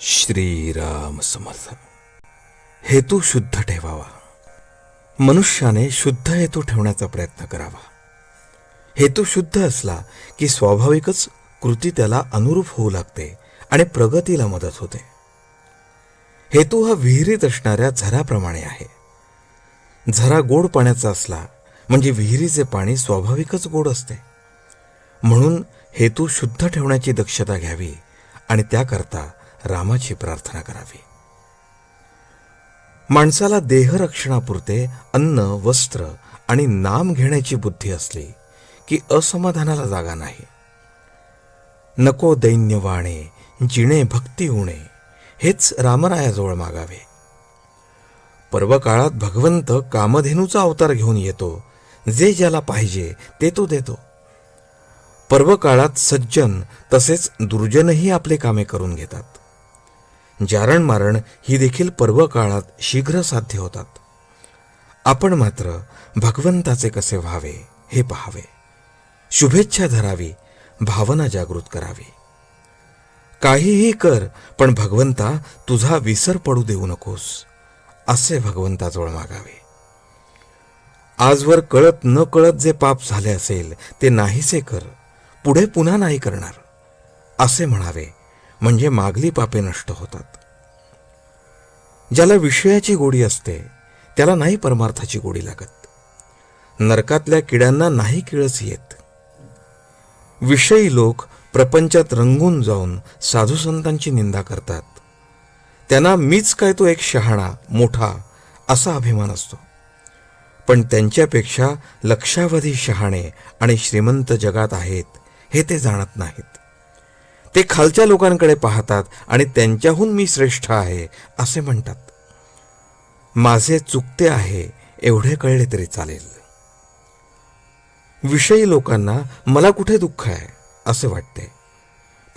श्रीराम समर्थ. हेतू शुद्ध ठेवावा. मनुष्याने शुद्ध हेतू ठेवण्याचा प्रयत्न करावा. हेतू शुद्ध असला की स्वाभाविकच कृती त्याला अनुरूप होऊ लागते आणि प्रगतीला मदत होते. हेतू हा विहिरीत असणाऱ्या झराप्रमाणे आहे. झरा गोड पाण्याचा असला म्हणजे विहिरीचे पाणी स्वाभाविकच गोड असते. म्हणून हेतू शुद्ध ठेवण्याची दक्षता घ्यावी आणि त्याकरता रामाची प्रार्थना करावी. माणसाला देहरक्षणापुरते अन्न वस्त्र आणि नाम घेण्याची बुद्धी असली की असमाधानाला जागा नाही. नको दैन्य वाणे जिणे भक्ती उणे हेच रामरायाजवळ मागावे. पर्वकाळात भगवंत कामधेनूचा अवतार घेऊन येतो. जे ज्याला पाहिजे ते तो देतो. पर्वकाळात सज्जन तसेच दुर्जनही आपले कामे करून घेतात. जारण मारण ही देखील पर्व काळात शीघ्र साध्य होतात. आपण मात्र भगवंताचे कसे व्हावे हे पहावे. शुभेच्छा धरावी भावना जागृत करावी. काहीही कर पण भगवंता तुझा विसर पडू देऊ नकोस असे भगवंताजवळ मागावे. आजवर कळत न कळत जे पाप झाले असेल ते नाहीसे कर पुढे पुन्हा नाही करणार असे म्हणावे म्हणजे मागली पापे नष्ट होतात. ज्याला विषयाची गोडी असते त्याला नाही परमार्थाची गोडी लागत. नरकातल्या किड्यांना नाही किळस येत. विषयी लोक प्रपंचात रंगून जाऊन साधू संतांची निंदा करतात. त्यांना मीच काय तो एक शहाणा मोठा असा अभिमान असतो. पण त्यांच्यापेक्षा लक्षावधी शहाणे आणि श्रीमंत जगात आहेत हे ते जाणत नाहीत. ते खालच्या लोकांकडे पाहतात आणि त्यांच्याहून मी श्रेष्ठ आहे असे म्हणतात. माझे चुकते आहे एवढे कळले तरी चालेल. विषयी लोकांना मला कुठे दुःख आहे असे वाटते.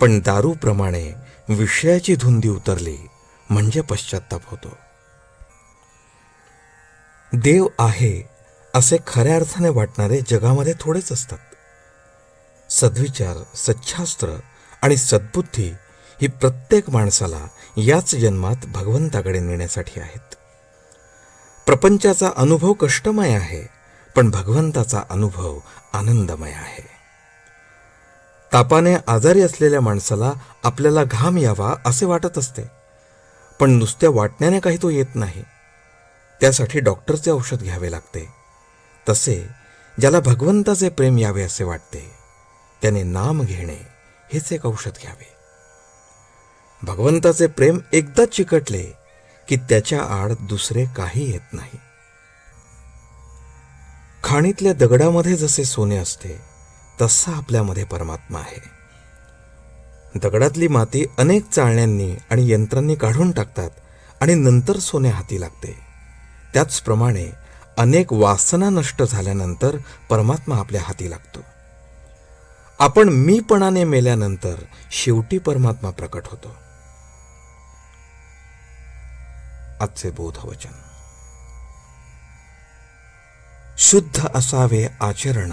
पण दारूप्रमाणे विषयाची धुंदी उतरली म्हणजे पश्चाताप होतो. देव आहे असे खऱ्या अर्थाने वाटणारे जगामध्ये थोडेच असतात. सद्विचार सच्छास्त्र आणि सद्बुद्धी ही प्रत्येक माणसाला याच जन्मात भगवंताकडे नेण्यासाठी आहेत. प्रपंचाचा अनुभव कष्टमय आहे पण भगवंताचा अनुभव आनंदमय आहे. तापाने आजारी असलेल्या माणसाला आपल्याला घाम यावा असे वाटत असते पण नुसत्या वाटण्याने काही तो येत नाही. त्यासाठी डॉक्टरचे औषध घ्यावे लागते. तसे ज्याला भगवंताचे प्रेम यावे असे वाटते त्याने नाम घेणे हेच एक औषध घ्यावे. भगवंताचे प्रेम एकदा चिकटले की त्याच्या आड दुसरे काही येत नाही. खाणीतल्या दगडामध्ये जसे सोने असते तसा आपल्यामध्ये परमात्मा आहे. दगडातली माती अनेक चाळण्यांनी आणि यंत्रांनी काढून टाकतात आणि नंतर सोने हाती लागते. त्याचप्रमाणे अनेक वासना नष्ट झाल्यानंतर परमात्मा आपल्या हाती लागतो. आपण मीपणाने मेल्यानंतर शेवटी परमात्मा प्रकट होतो. आजचे बोधवचन. शुद्ध असावे आचरण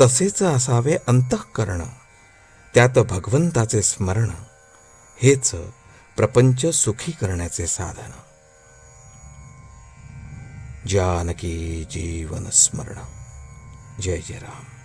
तसेच असावे अंतःकरण त्यात भगवंताचे स्मरण हेच प्रपंच सुखी करण्याचे साधन. जानकी जीवन स्मरण. जय जय राम.